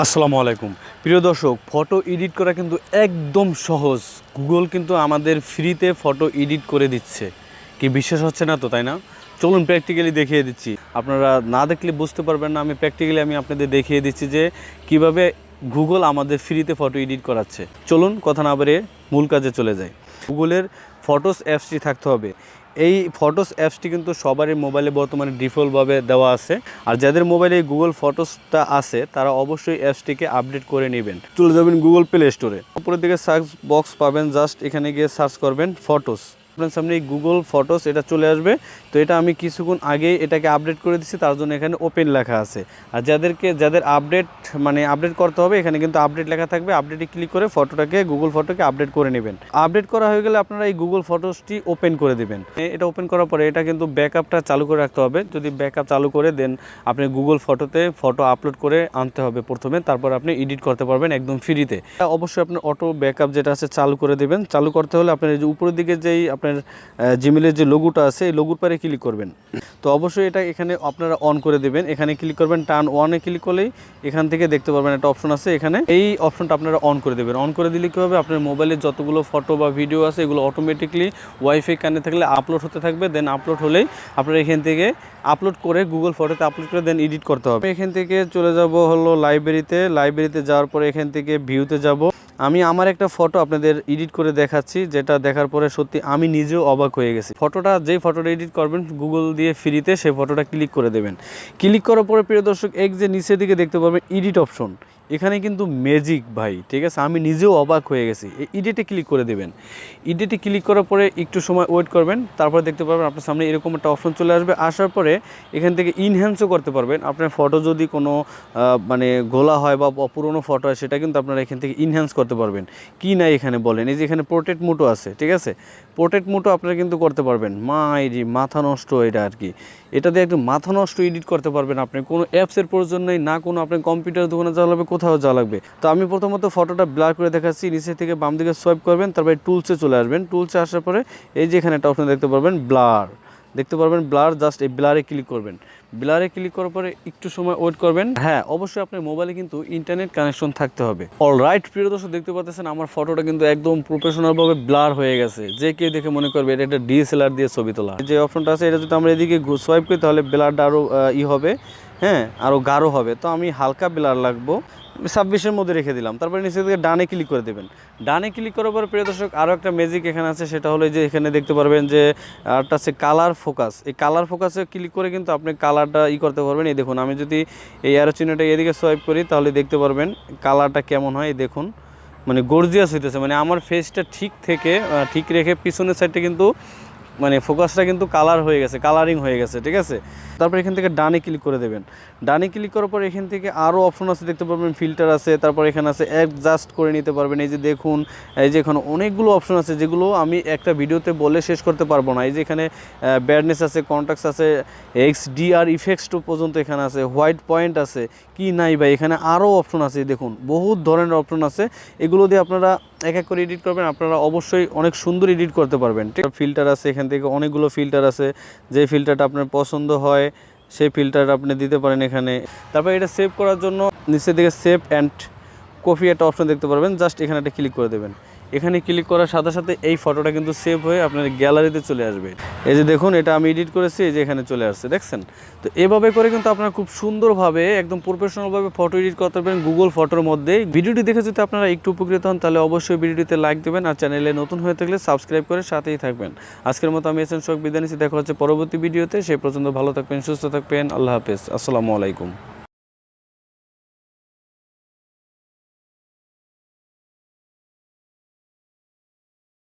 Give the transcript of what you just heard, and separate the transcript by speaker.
Speaker 1: আসসালামু আলাইকুম। প্রিয় দর্শক, ফটো এডিট করা কিন্তু একদম সহজ। গুগল কিন্তু আমাদের ফ্রিতে ফটো এডিট করে দিচ্ছে। কি বিশ্বাস হচ্ছে না তো, তাই না? চলুন প্র্যাকটিক্যালি দেখিয়ে দিচ্ছি। আপনারা না দেখলে বুঝতে পারবেন না, আমি প্র্যাকটিক্যালি আমি আপনাদের দেখিয়ে দিচ্ছি যে কীভাবে গুগল আমাদের ফ্রিতে ফটো এডিট করাচ্ছে। চলুন, কথা না বাড়িয়ে মূল কাজে চলে যাই। গুগলের ফটোস অ্যাপসটি থাকতে হবে। এই ফটোস অ্যাপসটি কিন্তু সবারই মোবাইলে বর্তমানে ডিফল্টভাবে দেওয়া আছে। আর যাদের মোবাইলে এই গুগল ফটোসটা আছে, তারা অবশ্যই অ্যাপসটিকে আপডেট করে নেবেন। চলে যাবেন গুগল প্লে স্টোরে উপরের দিকে সার্চ বক্স পাবেন জাস্ট এখানে গিয়ে সার্চ করবেন ফটোস আপনার সামনে এই গুগল ফটোস এটা চলে আসবে। তো এটা আমি কিছুক্ষণ আগেই এটাকে আপডেট করে দিচ্ছি তার জন্য এখানে ওপেন লেখা আছে। আর যাদেরকে, যাদের আপডেট মানে আপডেট করতে হবে, এখানে কিন্তু আপডেট লেখা থাকবে। আপডেটে ক্লিক করে ফটোটাকে গুগল ফটোকে আপডেট করে নেবেন। আপডেট করা হয়ে গেলে আপনারা এই গুগল ফটোসটি ওপেন করে দিবেন। এটা ওপেন করার পরে এটা কিন্তু ব্যাকআপটা চালু করে রাখতে হবে। যদি ব্যাকআপ চালু করে দেন আপনি গুগল ফটোতে ফটো আপলোড করে আনতে হবে প্রথমে। তারপর আপনি এডিট করতে পারবেন একদম ফ্রিতে অবশ্যই আপনার অটো ব্যাকআপ যেটা আছে চালু করে দেবেন। চালু করতে হলে আপনার যে উপরের দিকে যেই আপনার জিমেলের যে লোগোটা আছে, এই লোগোর পারে ক্লিক করবেন। তো অবশ্যই এটা এখানে আপনারা অন করে দেবেন। এখানে ক্লিক করবেন টার্ন ওয়ানে ক্লিক করলেই এখান থেকে দেখতে পারবেন একটা অপশন আছে এখানে। এই অপশনটা আপনারা অন করে দেবেন। অন করে দিলে কী হবে? আপনার মোবাইলের যতগুলো ফটো বা ভিডিও আছে, এগুলো অটোমেটিকলি ওয়াইফাই কানে থাকলে আপলোড হতে থাকবে। দেন আপলোড হলেই আপনারা এখান থেকে আপলোড করে গুগল ফটোতে আপলোড করে দেন এডিট করতে হবে। এখান থেকে চলে যাব হলো লাইব্রেরিতে লাইব্রেরিতে যাওয়ার পরে এখান থেকে ভিউতে যাব। আমি আমার একটা ফটো আপনাদের এডিট করে দেখাচ্ছি, যেটা দেখার পরে সত্যি আমি নিজেও অবাক হয়ে গেছি। ফটোটা যেই ফটোটা এডিট করবেন গুগল দিয়ে ফ্রিতে সেই ফটোটা ক্লিক করে দেবেন। ক্লিক করার পরে প্রিয় দর্শক, এক যে নিচের দিকে দেখতে পাবেন এডিট অপশন এখানে কিন্তু ম্যাজিক ভাই, ঠিক আছে? আমি নিজেও অবাক হয়ে গেছি। এই ইডিটে ক্লিক করে দেবেন। ইডিটে ক্লিক করার পরে একটু সময় ওয়েট করবেন, তারপরে দেখতে পারবেন আপনার সামনে এরকম একটা অপশন চলে আসবে। আসার পরে এখান থেকে ইনহ্যান্সও করতে পারবেন। আপনার ফটো যদি কোনো মানে গোলা হয় বা পুরনো ফটো হয়, সেটা কিন্তু আপনারা এখান থেকে ইনহ্যান্স করতে পারবেন। কি নাই এখানে বলেন? এই যে এখানে পোর্ট্রেট মোটো আছে, ঠিক আছে? পোর্ট্রেট মোটো আপনারা কিন্তু করতে পারবেন। মা যে মাথা নষ্ট এটা আর কি। এটা দিয়ে একটু মাথা নষ্ট এডিট করতে পারবেন আপনি। কোনো অ্যাপসের প্রয়োজন নেই, না কোনো আপনার কম্পিউটার দোকানে যাওয়া লাগবে কোথাও যাওয়া লাগবে। তো আমি প্রথমত ফটোটা ব্লার করে দেখাচ্ছি, নিচে থেকে বাম দিকে সোয়াইপ করবেন, তারপরে টুলসে চলে আসবেন। টুলসে আসার পরে এই যে এখানে একটা অপশন দেখতে পারবেন, ব্লার। দেখতে পারবেন ব্লার, জাস্ট এই ব্লারে ক্লিক করবেন। ব্লারে ক্লিক করার পরে একটু সময় ওয়েট করবেন। হ্যাঁ অবশ্যই আপনার মোবাইলে কিন্তু ইন্টারনেট কানেকশন থাকতে হবে। অল রাইট প্রিয় দর্শক, দেখতে পাচ্ছেন আমার ফটোটা কিন্তু একদম প্রফেশনালভাবে ব্লার হয়ে গেছে। যে কেউ দেখে মনে করবে এটা একটা ডিএসএলআর দিয়ে ছবি তোলা। যে অপশনটা আছে, এটা যদি আমরা এদিকে সোয়াইপ করি, তাহলে ব্লারটা আরও ই হবে। হ্যাঁ আরও গাঢ় হবে। তো আমি হালকা ব্লার লাগবো। ছাব্বিশের মধ্যে রেখে দিলাম। তারপরে নিচে থেকে ডানে ক্লিক করে দেবেন। ডানে ক্লিক করার পর প্রিয় দর্শক আরও একটা ম্যাজিক এখানে আছে। সেটা হলো যে এখানে দেখতে পারবেন যে আরটা আছে কালার ফোকাস এই কালার ফোকাসে ক্লিক করে কিন্তু আপনি কালারটা ই করতে পারবেন। এই দেখুন, আমি যদি এই অ্যারো চিহ্নটা এদিকে সোয়াইপ করি, তাহলে দেখতে পারবেন কালারটা কেমন হয়। এই দেখুন মানে গর্জিয়াস হইতেছে। মানে আমার ফেসটা ঠিক থেকে ঠিক রেখে পিছনের সাইডটা কিন্তু মানে ফোকাসটা কিন্তু কালার হয়ে গেছে কালারিং হয়ে গেছে, ঠিক আছে? তারপর এখান থেকে ডানে ক্লিক করে দেবেন। ডানে ক্লিক করার পর এখান থেকে আরও অপশন আছে, দেখতে পারবেন ফিল্টার আছে, তারপর এখানে আছে অ্যাডজাস্ট করে নিতে পারবেন। এই যে দেখুন, এই যে এখানে অনেকগুলো অপশন আছে, যেগুলো আমি একটা ভিডিওতে বলে শেষ করতে পারব না। এই যে এখানে ব্যাডনেস আছে কন্ট্যাক্টস আছে এক্স ডিআর ইফেক্টস টু পর্যন্ত এখানে আছে হোয়াইট পয়েন্ট আছে, কি নাই ভাই? এখানে আরও অপশন আছে দেখুন, বহুত ধরনের অপশন আছে। এগুলো দিয়ে আপনারা এক এক করে এডিট করবেন, আপনারা অবশ্যই অনেক সুন্দর এডিট করতে পারবেন, ঠিক ফিল্টার আছে এখান। থেকে অনেকগুলো ফিল্টার আছে। যে ফিল্টারটা আপনার পছন্দ হয়, সেই ফিল্টার আপনি দিতে পারেন এখানে। তারপর এটা সেভ করার জন্য নিচের দিকে সেভ অ্যান্ড কপি একটা অপশন দেখতে পারবেন। জাস্ট এখানে একটা ক্লিক করে দেবেন। এখানে ক্লিক করার সাথে সাথে এই ফটোটা কিন্তু সেভ হয়ে আপনার গ্যালারিতে চলে আসবে। এই যে দেখুন, এটা আমি এডিট করেছি, এই যে এখানে চলে আসছে, দেখছেন? তো এভাবে করে কিন্তু আপনারা খুব সুন্দরভাবে, একদম প্রফেশনালভাবে ফটো এডিট করতে পারবেন গুগল ফটোর মধ্যে। ভিডিওটি দেখে যদি আপনারা একটু উপকৃত হন, তাহলে অবশ্যই ভিডিওটিতে লাইক দেবেন আর চ্যানেলে নতুন হয়ে থাকলে সাবস্ক্রাইব করে সাথেই থাকবেন। আজকের মতো আমি এসেন শোক বিদায় নিচ্ছি, দেখা হচ্ছে পরবর্তী ভিডিওতে। সেই পর্যন্ত ভালো থাকবেন, সুস্থ থাকবেন, আল্লাহ হাফেজ। আসসালামু আলাইকুম।